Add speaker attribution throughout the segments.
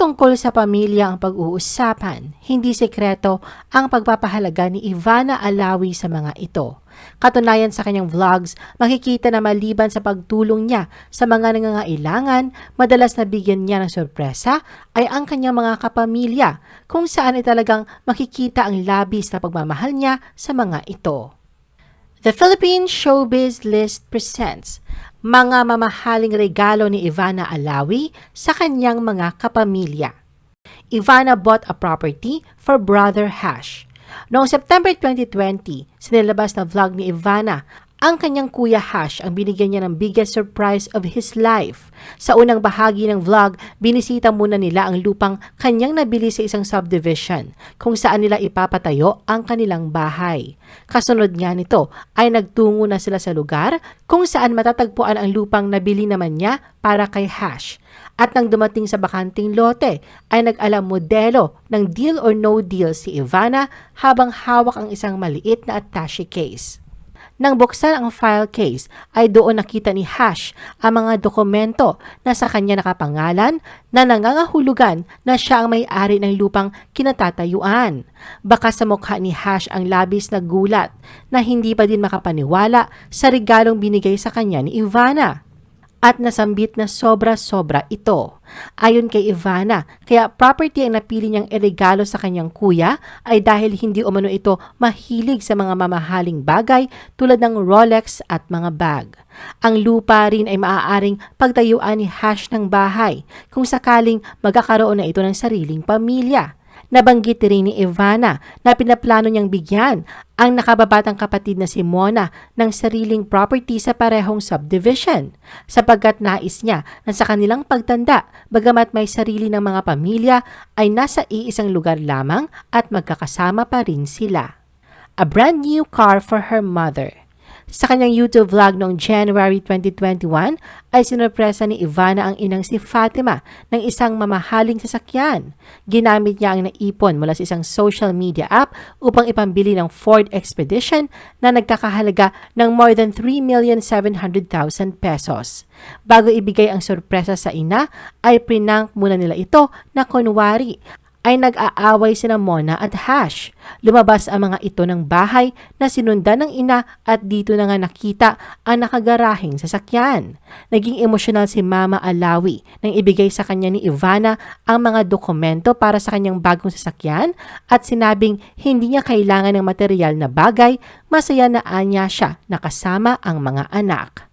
Speaker 1: tungkol sa pamilya ang pag-uusapan, hindi sekreto ang pagpapahalaga ni Ivana Alawi sa mga ito. Katunayan sa kanyang vlogs, makikita na maliban sa pagtulong niya sa mga nangangailangan, madalas na bigyan niya ng sorpresa ay ang kanyang mga kapamilya kung saan ay talagang makikita ang labis na pagmamahal niya sa mga ito. The Philippine Showbiz List presents mga mamahaling regalo ni Ivana Alawi sa kanyang mga kapamilya. Ivana bought a property for brother Hash. Noong September 2020, sinilabas na vlog ni Ivana ang kanyang kuya Hash ang binigyan niya ng biggest surprise of his life. Sa unang bahagi ng vlog, binisita muna nila ang lupang kanyang nabili sa isang subdivision kung saan nila ipapatayo ang kanilang bahay. Kasunod nga nito ay nagtungo na sila sa lugar kung saan matatagpuan ang lupang nabili naman niya para kay Hash. At nang dumating sa bakanting lote, ay nag-alam modelo ng deal or no deal si Ivana habang hawak ang isang maliit na attache case. Nang buksan ang file case ay doon nakita ni Hash ang mga dokumento na sa kanya nakapangalan na nangangahulugan na siya ang may-ari ng lupang kinatatayuan. Baka sa mukha ni Hash ang labis na gulat na hindi pa din makapaniwala sa regalong binigay sa kanya ni Ivana at nasambit na sobra-sobra ito. Ayon kay Ivana, kaya property ang napili niyang iregalo sa kanyang kuya ay dahil hindi umano ito mahilig sa mga mamahaling bagay tulad ng Rolex at mga bag. Ang lupa rin ay maaaring pagtayuan ni Hash ng bahay kung sakaling magkakaroon na ito ng sariling pamilya. Nabanggit rin ni Ivana na pinaplano niyang bigyan ang nakababatang kapatid na si Mona ng sariling property sa parehong subdivision sapagkat nais niya na sa kanilang pagtanda bagamat may sarili ng mga pamilya ay nasa iisang lugar lamang at magkakasama pa rin sila. A brand new car for her mother. Sa kanyang YouTube vlog noong January 2021 ay sinurpresa ni Ivana ang inang si Fatima ng isang mamahaling sasakyan. Ginamit niya ang naipon mula sa isang social media app upang ipambili ng Ford Expedition na nagkakahalaga ng more than 3,700,000 pesos. Bago ibigay ang sorpresa sa ina, ay prinank muna nila ito na kunwari ay nag-aaway sina Mona at Hash. Lumabas ang mga ito ng bahay na sinundan ng ina at dito na nga nakita ang nakagarahing sasakyan. Naging emosyonal si Mama Alawi nang ibigay sa kanya ni Ivana ang mga dokumento para sa kanyang bagong sasakyan at sinabing hindi niya kailangan ng material na bagay, masaya na anya siya nakasama ang mga anak.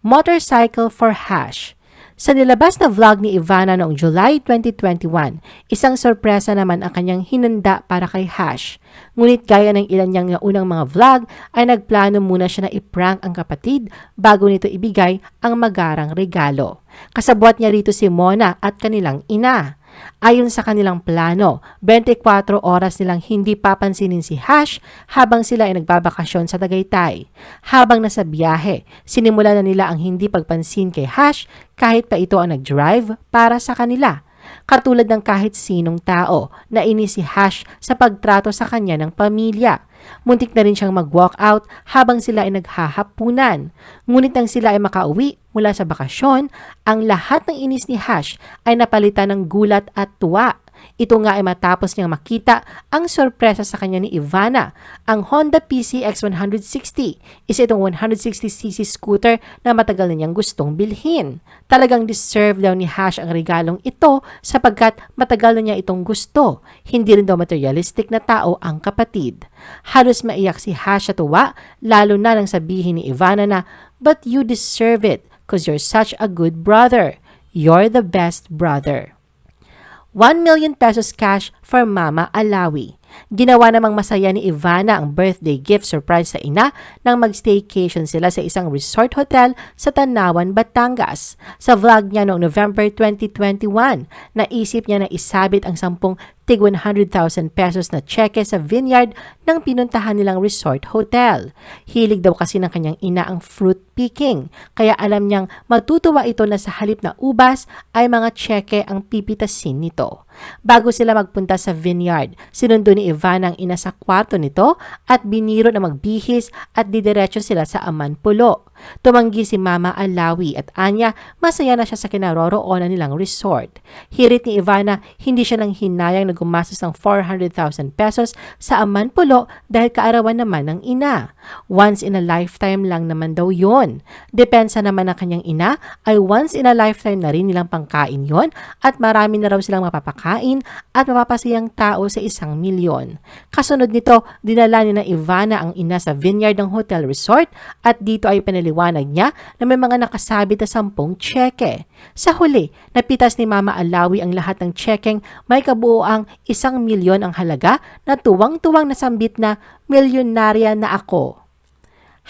Speaker 1: Motorcycle for Hash sa nilabas na vlog ni Ivana noong July 2021, isang sorpresa naman ang kanyang hinanda para kay Hash. Ngunit gaya ng ilan niyang unang mga vlog, ay nagplano muna siya na iprank ang kapatid bago nito ibigay ang magarang regalo. Kasabwat niya rito si Mona at kanilang ina. Ayon sa kanilang plano, 24 oras nilang hindi papansinin si Hash habang sila ay nagbabakasyon sa Tagaytay. Habang nasa biyahe, sinimula na nila ang hindi pagpansin kay Hash kahit pa ito ang nag-drive para sa kanila katulad ng kahit sinong tao na ini si Hash sa pagtrato sa kanya ng pamilya. Muntik na rin siyang mag-walk out habang sila ay naghahapunan. Ngunit nang sila ay makauwi mula sa bakasyon, ang lahat ng inis ni Hash ay napalitan ng gulat at tuwa ito nga ay matapos niyang makita ang sorpresa sa kanya ni Ivana. Ang Honda PCX 160 is itong 160cc scooter na matagal na niyang gustong bilhin. Talagang deserve daw ni Hash ang regalong ito sapagkat matagal na niya itong gusto. Hindi rin daw materialistic na tao ang kapatid. Halos maiyak si Hash sa tuwa lalo na nang sabihin ni Ivana na, But you deserve it because you're such a good brother. You're the best brother. 1 million pesos cash for Mama Alawi. Ginawa namang masaya ni Ivana ang birthday gift surprise sa ina nang mag-staycation sila sa isang resort hotel sa Tanawan, Batangas. Sa vlog niya noong November 2021, naisip niya na isabit ang sampung tig 100,000 pesos na cheque sa vineyard ng pinuntahan nilang resort hotel. Hilig daw kasi ng kanyang ina ang fruit picking, kaya alam niyang matutuwa ito na sa halip na ubas ay mga cheque ang pipitasin nito. Bago sila magpunta sa vineyard, sinundo ni Ivan ang ina sa kwarto nito at biniro na magbihis at didiretso sila sa Amanpulo. Tumanggi si Mama Alawi at Anya masaya na siya sa kinaroroonan nilang resort. Hirit ni Ivana, hindi siya nang hinayang na gumastos ng 400,000 pesos sa Amanpulo dahil kaarawan naman ng ina. Once in a lifetime lang naman daw yon. Depensa naman ng kanyang ina ay once in a lifetime na rin nilang pangkain yon at marami na raw silang mapapakain at mapapasayang tao sa isang milyon. Kasunod nito, dinala ni na Ivana ang ina sa vineyard ng hotel resort at dito ay pinaliwanag niya na may mga nakasabit na sampung tseke. Sa huli, napitas ni Mama Alawi ang lahat ng tsekeng may kabuoang isang milyon ang halaga na tuwang-tuwang nasambit na milyonarya na ako.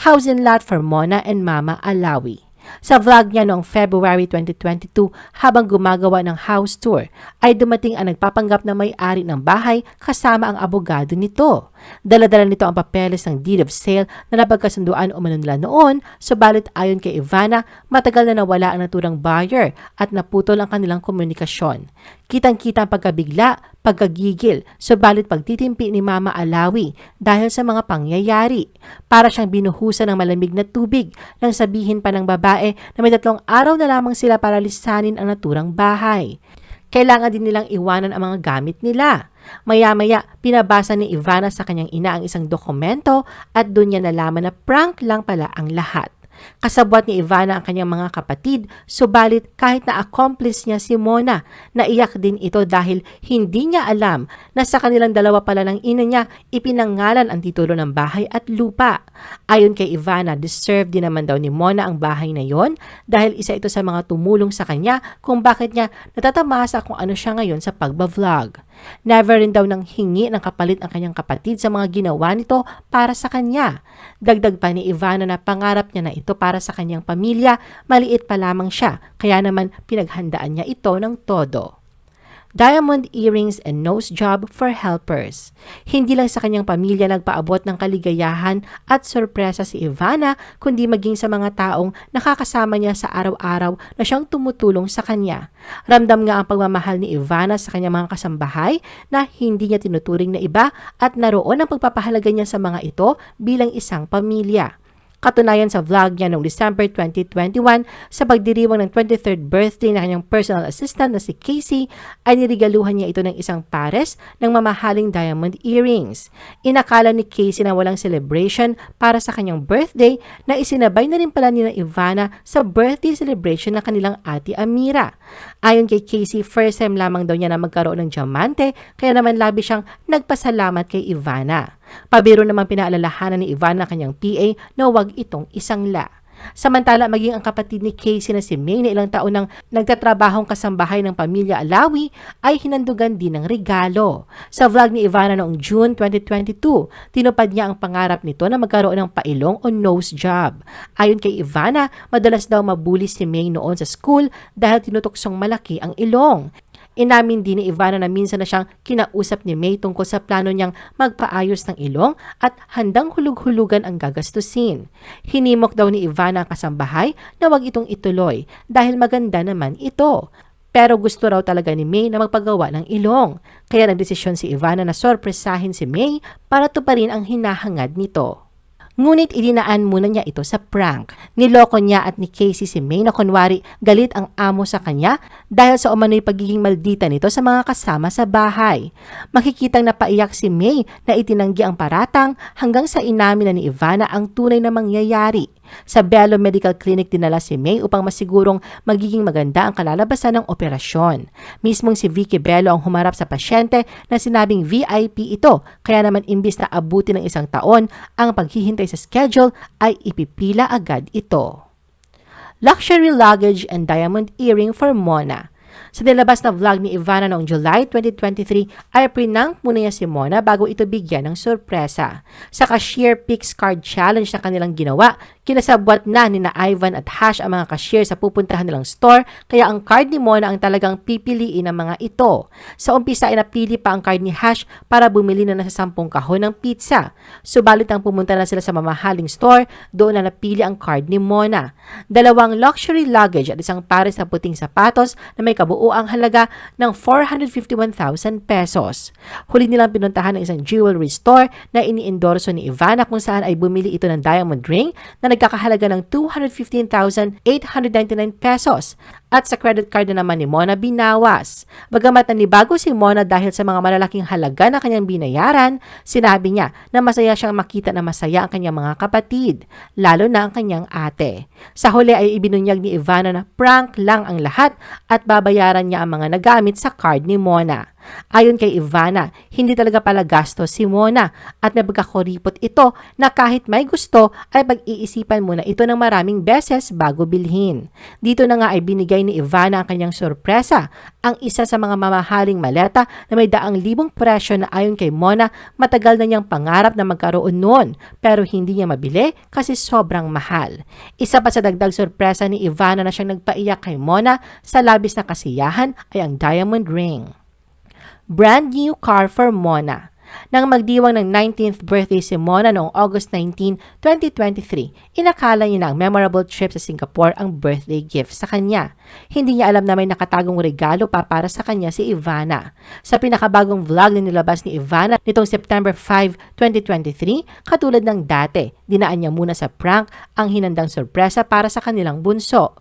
Speaker 1: House and lot for Mona and Mama Alawi. Sa vlog niya noong February 2022 habang gumagawa ng house tour ay dumating ang nagpapanggap na may-ari ng bahay kasama ang abogado nito. Daladala nito ang papeles ng deed of sale na napagkasunduan umano nila noon, subalit ayon kay Ivana, matagal na nawala ang naturang buyer at naputol ang kanilang komunikasyon. Kitang-kita ang pagkabigla, pagkagigil, subalit pagtitimpi ni Mama Alawi dahil sa mga pangyayari. Para siyang binuhusan ng malamig na tubig nang sabihin pa ng babae na may tatlong araw na lamang sila para lisanin ang naturang bahay. Kailangan din nilang iwanan ang mga gamit nila. Maya-maya, pinabasa ni Ivana sa kanyang ina ang isang dokumento at doon niya nalaman na prank lang pala ang lahat. Kasabwat ni Ivana ang kanyang mga kapatid, subalit kahit na accomplice niya si Mona, naiyak din ito dahil hindi niya alam na sa kanilang dalawa pala ng ina niya ipinangalan ang titulo ng bahay at lupa. Ayon kay Ivana, deserve din naman daw ni Mona ang bahay na yon dahil isa ito sa mga tumulong sa kanya kung bakit niya natatamasa kung ano siya ngayon sa pagba-vlog. Never rin daw nang hingi ng kapalit ang kanyang kapatid sa mga ginawa nito para sa kanya. Dagdag pa ni Ivana na pangarap niya na ito para sa kanyang pamilya, maliit pa lamang siya, kaya naman pinaghandaan niya ito ng todo diamond earrings and nose job for helpers. Hindi lang sa kanyang pamilya nagpaabot ng kaligayahan at sorpresa si Ivana, kundi maging sa mga taong nakakasama niya sa araw-araw na siyang tumutulong sa kanya. Ramdam nga ang pagmamahal ni Ivana sa kanyang mga kasambahay na hindi niya tinuturing na iba at naroon ang pagpapahalaga niya sa mga ito bilang isang pamilya. Katunayan sa vlog niya noong December 2021 sa pagdiriwang ng 23rd birthday ng kanyang personal assistant na si Casey ay nirigaluhan niya ito ng isang pares ng mamahaling diamond earrings. Inakala ni Casey na walang celebration para sa kanyang birthday na isinabay na rin pala ni na Ivana sa birthday celebration ng kanilang ate Amira. Ayon kay Casey, first time lamang daw niya na magkaroon ng diamante kaya naman labi siyang nagpasalamat kay Ivana. Pabiro naman pinaalalahanan ni Ivana kanyang PA na huwag itong isangla. Samantala, maging ang kapatid ni Casey na si May na ilang taon nang nagtatrabahong kasambahay ng pamilya Alawi ay hinandugan din ng regalo. Sa vlog ni Ivana noong June 2022, tinupad niya ang pangarap nito na magkaroon ng pailong o nose job. Ayon kay Ivana, madalas daw mabuli si May noon sa school dahil tinutuksong malaki ang ilong. Inamin din ni Ivana na minsan na siyang kinausap ni May tungkol sa plano niyang magpaayos ng ilong at handang hulug-hulugan ang gagastusin. Hinimok daw ni Ivana ang kasambahay na wag itong ituloy dahil maganda naman ito. Pero gusto raw talaga ni May na magpagawa ng ilong. Kaya nagdesisyon si Ivana na sorpresahin si May para tuparin ang hinahangad nito. Ngunit idinaan muna niya ito sa prank. Niloko niya at ni Casey si May na kunwari galit ang amo sa kanya dahil sa umano'y pagiging maldita nito sa mga kasama sa bahay. Makikitang napaiyak si May na itinanggi ang paratang hanggang sa inamin na ni Ivana ang tunay na mangyayari. Sa Bello Medical Clinic dinala si May upang masigurong magiging maganda ang kalalabasan ng operasyon. Mismong si Vicky Bello ang humarap sa pasyente na sinabing VIP ito, kaya naman imbis na abuti ng isang taon, ang paghihintay sa schedule ay ipipila agad ito. Luxury luggage and diamond earring for Mona. Sa nilabas na vlog ni Ivana noong July 2023 ay prinank muna niya si Mona bago ito bigyan ng sorpresa. Sa cashier Pix Card Challenge na kanilang ginawa, kinasabwat na ni na Ivan at Hash ang mga cashier sa pupuntahan nilang store kaya ang card ni Mona ang talagang pipiliin ng mga ito. Sa umpisa ay napili pa ang card ni Hash para bumili na nasa 10 kahon ng pizza. Subalit ang pumunta na sila sa mamahaling store, doon na napili ang card ni Mona. Dalawang luxury luggage at isang pares na puting sapatos na may kabuo ang halaga ng 451,000 pesos. Huli nilang pinuntahan ng isang jewelry store na ini-endorso ni Ivana kung saan ay bumili ito ng diamond ring na nagkakahalaga ng 215,899 pesos at sa credit card na naman ni Mona binawas. Bagamat nanibago si Mona dahil sa mga malalaking halaga na kanyang binayaran, sinabi niya na masaya siyang makita na masaya ang kanyang mga kapatid, lalo na ang kanyang ate. Sa huli ay ibinunyag ni Ivana na prank lang ang lahat at babayaran niya ang mga nagamit sa card ni Mona. Ayon kay Ivana, hindi talaga pala gastos si Mona at nabagkakuripot ito na kahit may gusto ay pag-iisipan muna ito ng maraming beses bago bilhin. Dito na nga ay binigay ni Ivana ang kanyang sorpresa, ang isa sa mga mamahaling maleta na may daang libong presyo na ayon kay Mona matagal na niyang pangarap na magkaroon noon pero hindi niya mabili kasi sobrang mahal. Isa pa sa dagdag sorpresa ni Ivana na siyang nagpaiyak kay Mona sa labis na kasiyahan ay ang diamond ring brand new car for Mona. Nang magdiwang ng 19th birthday si Mona noong August 19, 2023, inakala niya na ang memorable trip sa Singapore ang birthday gift sa kanya. Hindi niya alam na may nakatagong regalo pa para sa kanya si Ivana. Sa pinakabagong vlog na nilabas ni Ivana nitong September 5, 2023, katulad ng dati, dinaan niya muna sa prank ang hinandang sorpresa para sa kanilang bunso.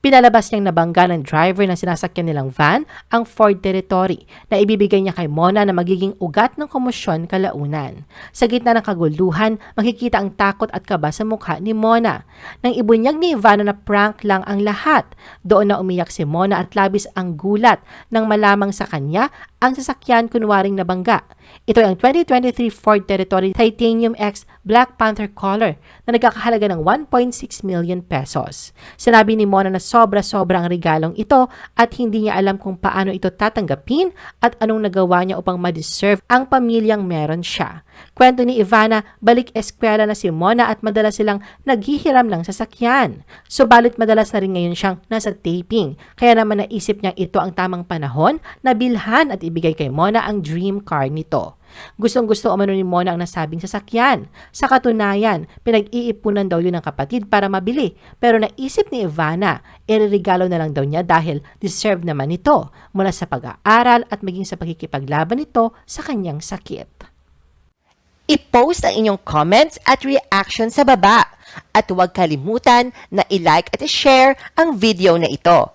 Speaker 1: Pinalabas niyang nabangga ng driver ng sinasakyan nilang van ang Ford Territory na ibibigay niya kay Mona na magiging ugat ng komosyon kalaunan. Sa gitna ng kaguluhan, makikita ang takot at kaba sa mukha ni Mona. Nang ibunyag ni Ivana na prank lang ang lahat, doon na umiyak si Mona at labis ang gulat nang malamang sa kanya ang sasakyan kunwaring nabangga. Ito ay ang 2023 Ford Territory Titanium X Black Panther color na nagkakahalaga ng 1.6 million pesos. Sinabi ni Mona na sobra-sobra ang regalong ito at hindi niya alam kung paano ito tatanggapin at anong nagawa niya upang ma-deserve ang pamilyang meron siya. Kwento ni Ivana, balik eskwela na si Mona at madalas silang naghihiram ng sasakyan. Subalit madalas na rin ngayon siyang nasa taping. Kaya naman naisip niya ito ang tamang panahon na bilhan at ibigay kay Mona ang dream car nito. Gustong gusto umano ni Mona ang nasabing sasakyan. Sa katunayan, pinag-iipunan daw yun ng kapatid para mabili. Pero naisip ni Ivana, iririgalo na lang daw niya dahil deserve naman ito mula sa pag-aaral at maging sa pagkikipaglaban nito sa kanyang sakit.
Speaker 2: I-post ang inyong comments at reaction sa baba. At huwag kalimutan na i-like at i-share ang video na ito.